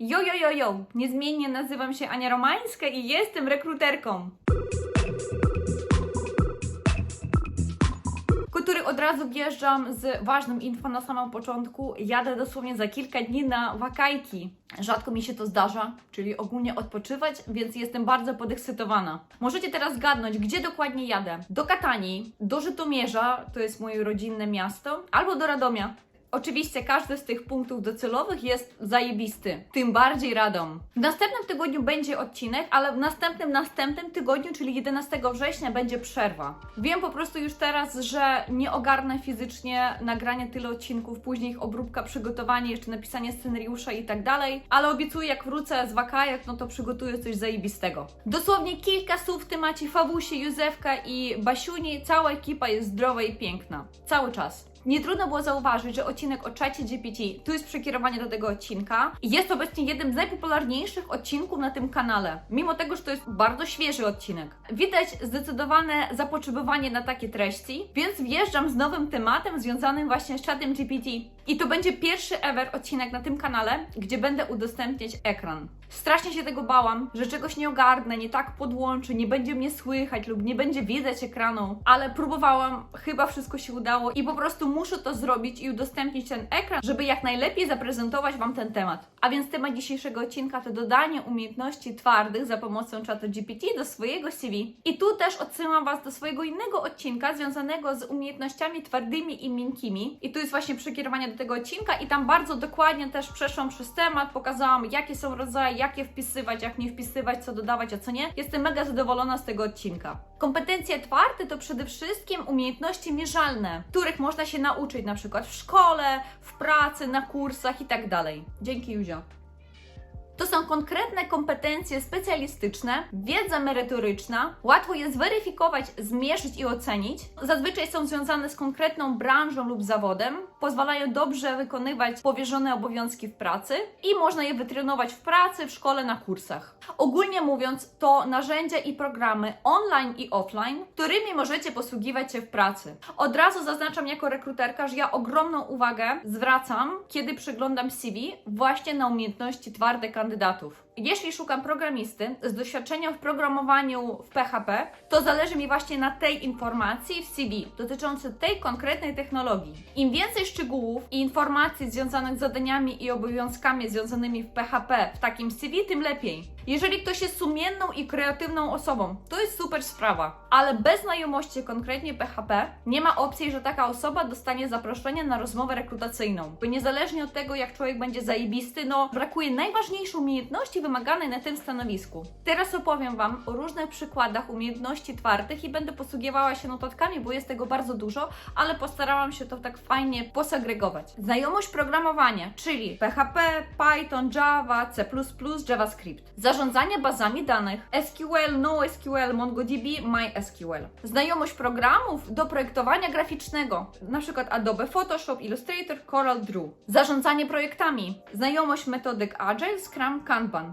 Jo, jo, jo, jo! Niezmiennie nazywam się Ania Romańska i jestem rekruterką. Który od razu wjeżdżam z ważnym info na samym początku. Jadę dosłownie za kilka dni na wakajki. Rzadko mi się to zdarza, czyli ogólnie odpoczywać, więc jestem bardzo podekscytowana. Możecie teraz zgadnąć, gdzie dokładnie jadę. Do Katanii, do Żytomierza, to jest moje rodzinne miasto, albo do Radomia. Oczywiście każdy z tych punktów docelowych jest zajebisty, tym bardziej Radom. W następnym tygodniu będzie odcinek, ale w następnym, następnym tygodniu, czyli 11 września, będzie przerwa. Wiem po prostu już teraz, że nie ogarnę fizycznie nagrania tyle odcinków, później ich obróbka, przygotowanie, jeszcze napisanie scenariusza i tak dalej, ale obiecuję, jak wrócę z wakajek, no to przygotuję coś zajebistego. Dosłownie kilka słów w temacie Fawusi, Józefka i Basiuni, cała ekipa jest zdrowa i piękna. Cały czas. Nie trudno było zauważyć, że odcinek o czacie GPT, tu jest przekierowanie do tego odcinka, jest obecnie jednym z najpopularniejszych odcinków na tym kanale, mimo tego, że to jest bardzo świeży odcinek. Widać zdecydowane zapotrzebowanie na takie treści, więc wjeżdżam z nowym tematem związanym właśnie z czatem GPT. I to będzie pierwszy ever odcinek na tym kanale, gdzie będę udostępniać ekran. Strasznie się tego bałam, że czegoś nie ogarnę, nie tak podłączy, nie będzie mnie słychać lub nie będzie widać ekranu, ale próbowałam, chyba wszystko się udało i po prostu muszę to zrobić i udostępnić ten ekran, żeby jak najlepiej zaprezentować Wam ten temat. A więc temat dzisiejszego odcinka to dodanie umiejętności twardych za pomocą czatu GPT do swojego CV. I tu też odsyłam Was do swojego innego odcinka związanego z umiejętnościami twardymi i miękkimi. I tu jest właśnie przekierowanie do tego odcinka i tam bardzo dokładnie też przeszłam przez temat, pokazałam jakie są rodzaje, jak je wpisywać, jak nie wpisywać, co dodawać, a co nie. Jestem mega zadowolona z tego odcinka. Kompetencje twarde to przede wszystkim umiejętności mierzalne, których można się nauczyć na przykład w szkole, w pracy, na kursach i tak dalej. Dzięki Juzio. To są konkretne kompetencje specjalistyczne, wiedza merytoryczna, łatwo je zweryfikować, zmierzyć i ocenić. Zazwyczaj są związane z konkretną branżą lub zawodem, pozwalają dobrze wykonywać powierzone obowiązki w pracy i można je wytrenować w pracy, w szkole, na kursach. Ogólnie mówiąc, to narzędzia i programy online i offline, którymi możecie posługiwać się w pracy. Od razu zaznaczam jako rekruterka, że ja ogromną uwagę zwracam, kiedy przeglądam CV, właśnie na umiejętności twarde kandydatów. Jeśli szukam programisty z doświadczeniem w programowaniu w PHP, to zależy mi właśnie na tej informacji w CV dotyczącej tej konkretnej technologii. Im więcej szczegółów i informacji związanych z zadaniami i obowiązkami związanymi w PHP w takim CV, tym lepiej. Jeżeli ktoś jest sumienną i kreatywną osobą, to jest super sprawa, ale bez znajomości konkretnie PHP nie ma opcji, że taka osoba dostanie zaproszenie na rozmowę rekrutacyjną. Bo niezależnie od tego, jak człowiek będzie zajebisty, no brakuje najważniejszej umiejętności wymaganej na tym stanowisku. Teraz opowiem Wam o różnych przykładach umiejętności twardych i będę posługiwała się notatkami, bo jest tego bardzo dużo, ale postarałam się to tak fajnie posegregować. Znajomość programowania, czyli PHP, Python, Java, C++, JavaScript. Zarządzanie bazami danych, SQL, NoSQL, MongoDB, MySQL. Znajomość programów do projektowania graficznego, przykład Adobe Photoshop, Illustrator, Corel Draw. Zarządzanie projektami, znajomość metodyk Agile, Scrum, Kanban.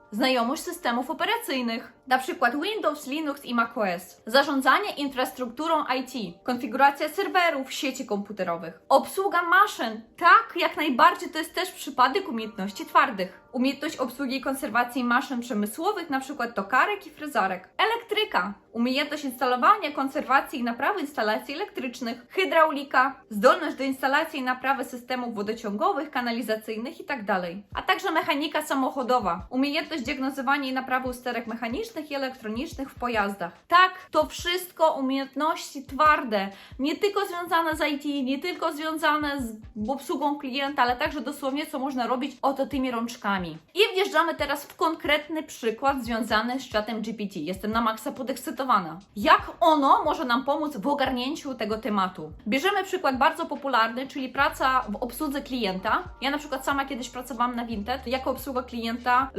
Znajomość systemów operacyjnych, przykład Windows, Linux i macOS. Zarządzanie infrastrukturą IT, konfiguracja serwerów, sieci komputerowych. Obsługa maszyn, tak, jak najbardziej to jest też przypadek umiejętności twardych. Umiejętność obsługi i konserwacji maszyn przemysłowych, przykład tokarek i frezarek. Elektryka, umiejętność instalowania, konserwacji i naprawy instalacji elektrycznych. Hydraulika, zdolność do instalacji i naprawy systemów wodociągowych, kanalizacyjnych itd. A także mechanika samochodowa, umiejętność diagnozowania i naprawy usterek mechanicznych i elektronicznych w pojazdach. Tak, to wszystko umiejętności twarde, nie tylko związane z IT, nie tylko związane z obsługą klienta, ale także dosłownie co można robić oto tymi rączkami. I wjeżdżamy teraz w konkretny przykład związany z czatem GPT. Jestem na maksa podekscytowana. Jak ono może nam pomóc w ogarnięciu tego tematu? Bierzemy przykład bardzo popularny, czyli praca w obsłudze klienta. Ja na przykład sama kiedyś pracowałam na Vinted jako obsługa klienta.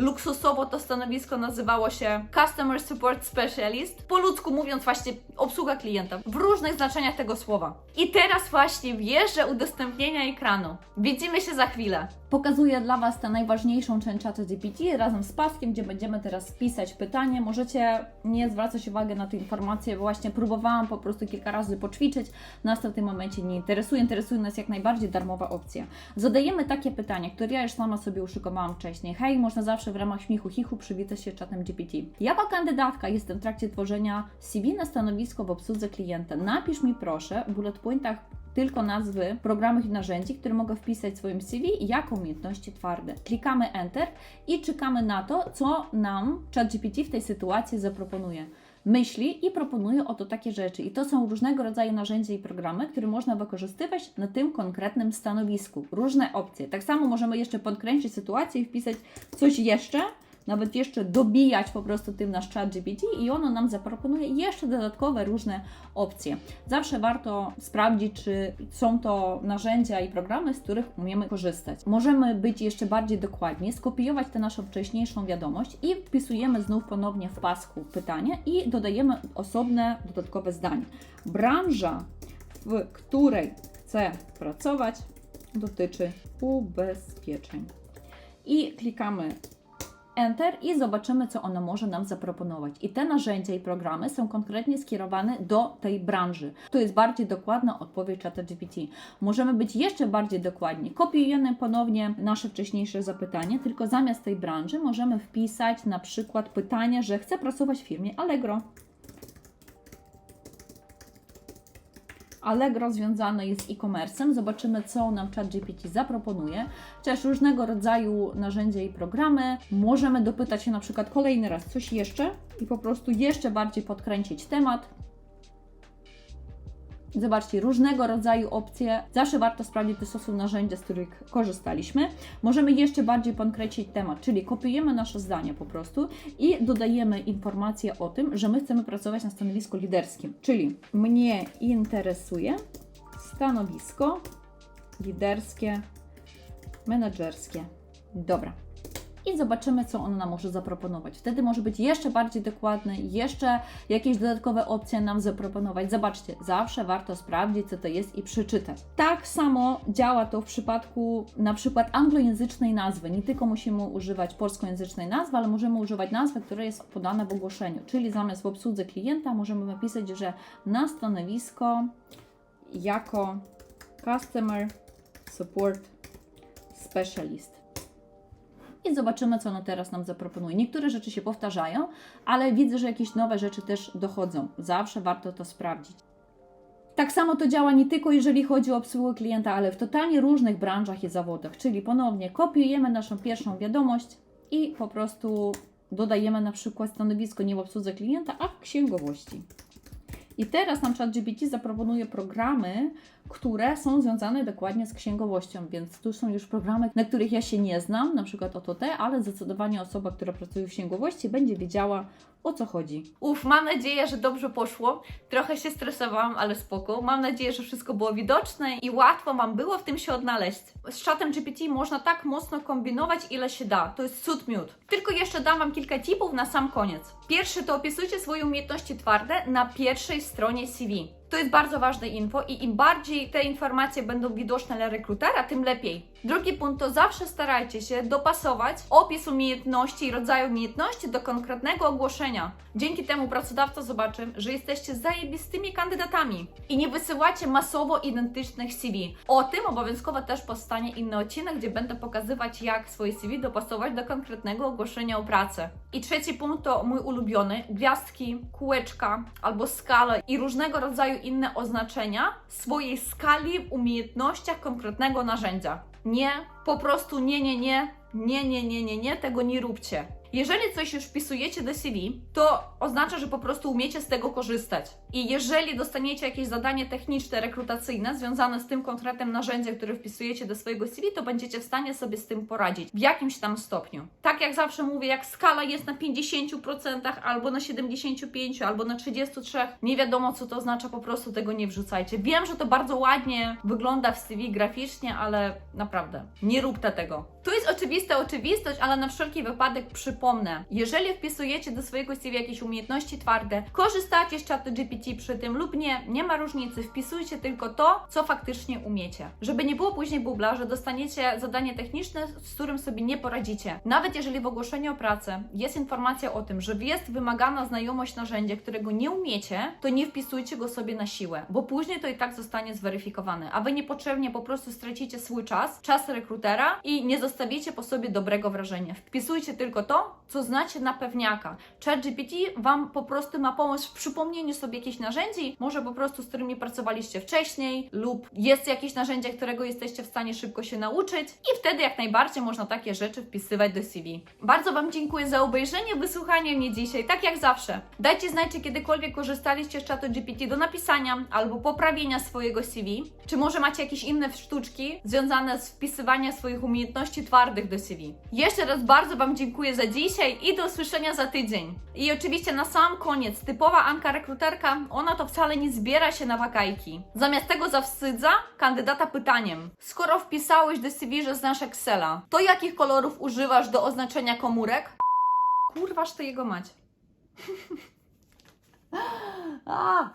Luksusowo to stanowisko nazywało się Customer Support Specialist. Po ludzku mówiąc właśnie obsługa klienta w różnych znaczeniach tego słowa. I teraz właśnie wjeżdża udostępnienia ekranu. Widzimy się za chwilę. Pokazuję dla Was tę najważniejszą część czatu GPT razem z paskiem, gdzie będziemy teraz pisać pytanie. Możecie nie zwracać uwagi na te informacje, bo właśnie próbowałam po prostu kilka razy poćwiczyć. Nas to w tym momencie nie interesuje. Interesuje nas jak najbardziej darmowa opcja. Zadajemy takie pytanie, które ja już sama sobie uszykowałam wcześniej. Hej, można zawsze w ramach śmichu chichu przywitać się czatem GPT. Jako kandydatka jestem w trakcie tworzenia CV na stanowisko w obsłudze klienta. Napisz mi proszę w bullet pointach tylko nazwy programów i narzędzi, które mogę wpisać w swoim CV jako umiejętności twarde. Klikamy Enter i czekamy na to, co nam ChatGPT w tej sytuacji zaproponuje. Myśli i proponuje oto takie rzeczy. I to są różnego rodzaju narzędzia i programy, które można wykorzystywać na tym konkretnym stanowisku. Różne opcje. Tak samo możemy jeszcze podkręcić sytuację i wpisać coś jeszcze, nawet jeszcze dobijać po prostu tym nasz chat GPT i ono nam zaproponuje jeszcze dodatkowe różne opcje. Zawsze warto sprawdzić, czy są to narzędzia i programy, z których umiemy korzystać. Możemy być jeszcze bardziej dokładni, skopiować tę naszą wcześniejszą wiadomość i wpisujemy znów ponownie w pasku pytanie i dodajemy osobne dodatkowe zdanie. Branża, w której chcę pracować, dotyczy ubezpieczeń. I klikamy Enter i zobaczymy, co ono może nam zaproponować. I te narzędzia i programy są konkretnie skierowane do tej branży. To jest bardziej dokładna odpowiedź ChatGPT. Możemy być jeszcze bardziej dokładni. Kopiujemy ponownie nasze wcześniejsze zapytanie, tylko zamiast tej branży możemy wpisać na przykład pytanie, że chcę pracować w firmie Allegro. Allegro związane jest z e-commerce'em. Zobaczymy, co nam ChatGPT zaproponuje. Też różnego rodzaju narzędzia i programy. Możemy dopytać się na przykład kolejny raz coś jeszcze i po prostu jeszcze bardziej podkręcić temat. Zobaczcie, różnego rodzaju opcje. Zawsze warto sprawdzić, to są narzędzia, z których korzystaliśmy. Możemy jeszcze bardziej podkręcić temat, czyli kopiujemy nasze zdanie po prostu i dodajemy informację o tym, że my chcemy pracować na stanowisku liderskim. Czyli mnie interesuje stanowisko liderskie, menedżerskie. Dobra. I zobaczymy, co on nam może zaproponować. Wtedy może być jeszcze bardziej dokładny, jeszcze jakieś dodatkowe opcje nam zaproponować. Zobaczcie, zawsze warto sprawdzić, co to jest i przeczytać. Tak samo działa to w przypadku na przykład anglojęzycznej nazwy. Nie tylko musimy używać polskojęzycznej nazwy, ale możemy używać nazwy, która jest podana w ogłoszeniu. Czyli zamiast w obsłudze klienta możemy napisać, że na stanowisko jako Customer Support Specialist i zobaczymy, co ono teraz nam zaproponuje. Niektóre rzeczy się powtarzają, ale widzę, że jakieś nowe rzeczy też dochodzą. Zawsze warto to sprawdzić. Tak samo to działa nie tylko jeżeli chodzi o obsługę klienta, ale w totalnie różnych branżach i zawodach. Czyli ponownie kopiujemy naszą pierwszą wiadomość i po prostu dodajemy na przykład stanowisko nie w obsłudze klienta, a w księgowości. I teraz nam ChatGPT zaproponuje programy, które są związane dokładnie z księgowością, więc tu są już programy, na których ja się nie znam, na przykład oto te, ale zdecydowanie osoba, która pracuje w księgowości, będzie wiedziała o co chodzi. Uf, mam nadzieję, że dobrze poszło. Trochę się stresowałam, ale spoko. Mam nadzieję, że wszystko było widoczne i łatwo Wam było w tym się odnaleźć. Z czatem GPT można tak mocno kombinować, ile się da. To jest cud miód. Tylko jeszcze dam Wam kilka tipów na sam koniec. Pierwszy to opisujcie swoje umiejętności twarde na pierwszej stronie CV. To jest bardzo ważne info i im bardziej te informacje będą widoczne dla rekrutera, tym lepiej. Drugi punkt to zawsze starajcie się dopasować opis umiejętności i rodzaju umiejętności do konkretnego ogłoszenia. Dzięki temu pracodawca zobaczy, że jesteście zajebistymi kandydatami i nie wysyłacie masowo identycznych CV. O tym obowiązkowo też powstanie inny odcinek, gdzie będę pokazywać, jak swoje CV dopasować do konkretnego ogłoszenia o pracę. I trzeci punkt to mój ulubiony: gwiazdki, kółeczka albo skala i różnego rodzaju inne oznaczenia swojej skali w umiejętnościach konkretnego narzędzia. Nie, po prostu nie, nie, nie, nie, nie, nie, nie, nie, tego nie róbcie. Jeżeli coś już wpisujecie do CV, to oznacza, że po prostu umiecie z tego korzystać. I jeżeli dostaniecie jakieś zadanie techniczne, rekrutacyjne związane z tym konkretnym narzędziem, które wpisujecie do swojego CV, to będziecie w stanie sobie z tym poradzić w jakimś tam stopniu. Tak jak zawsze mówię, jak skala jest na 50% albo na 75%, albo na 33%, nie wiadomo co to oznacza, po prostu tego nie wrzucajcie. Wiem, że to bardzo ładnie wygląda w CV graficznie, ale naprawdę nie róbcie tego. Tu jest oczywista oczywistość, ale na wszelki wypadek przypomnę. Jeżeli wpisujecie do swojego CV jakieś umiejętności twarde, korzystacie z czatu GPT przy tym lub nie, nie ma różnicy, wpisujcie tylko to, co faktycznie umiecie. Żeby nie było później bubla, że dostaniecie zadanie techniczne, z którym sobie nie poradzicie. Nawet jeżeli w ogłoszeniu o pracę jest informacja o tym, że jest wymagana znajomość narzędzia, którego nie umiecie, to nie wpisujcie go sobie na siłę, bo później to i tak zostanie zweryfikowane, a wy niepotrzebnie po prostu stracicie swój czas, czas rekrutera i nie zostawicie po sobie dobrego wrażenia. Wpisujcie tylko to, co znacie na pewniaka. ChatGPT Wam po prostu ma pomóc w przypomnieniu sobie jakichś narzędzi, może po prostu z którymi pracowaliście wcześniej, lub jest jakieś narzędzie, którego jesteście w stanie szybko się nauczyć i wtedy jak najbardziej można takie rzeczy wpisywać do CV. Bardzo Wam dziękuję za obejrzenie, wysłuchanie mnie dzisiaj, tak jak zawsze. Dajcie znać, czy kiedykolwiek korzystaliście z czatu GPT do napisania albo poprawienia swojego CV, czy może macie jakieś inne sztuczki związane z wpisywaniem swoich umiejętności twardych do CV. Jeszcze raz bardzo Wam dziękuję za dzisiaj i do usłyszenia za tydzień. I oczywiście na sam koniec, typowa Anka rekruterka, ona to wcale nie zbiera się na wakajki. Zamiast tego zawstydza kandydata pytaniem. Skoro wpisałeś do CV, że znasz Excela, to jakich kolorów używasz do oznaczenia komórek? Kurważ ty jego mać. A,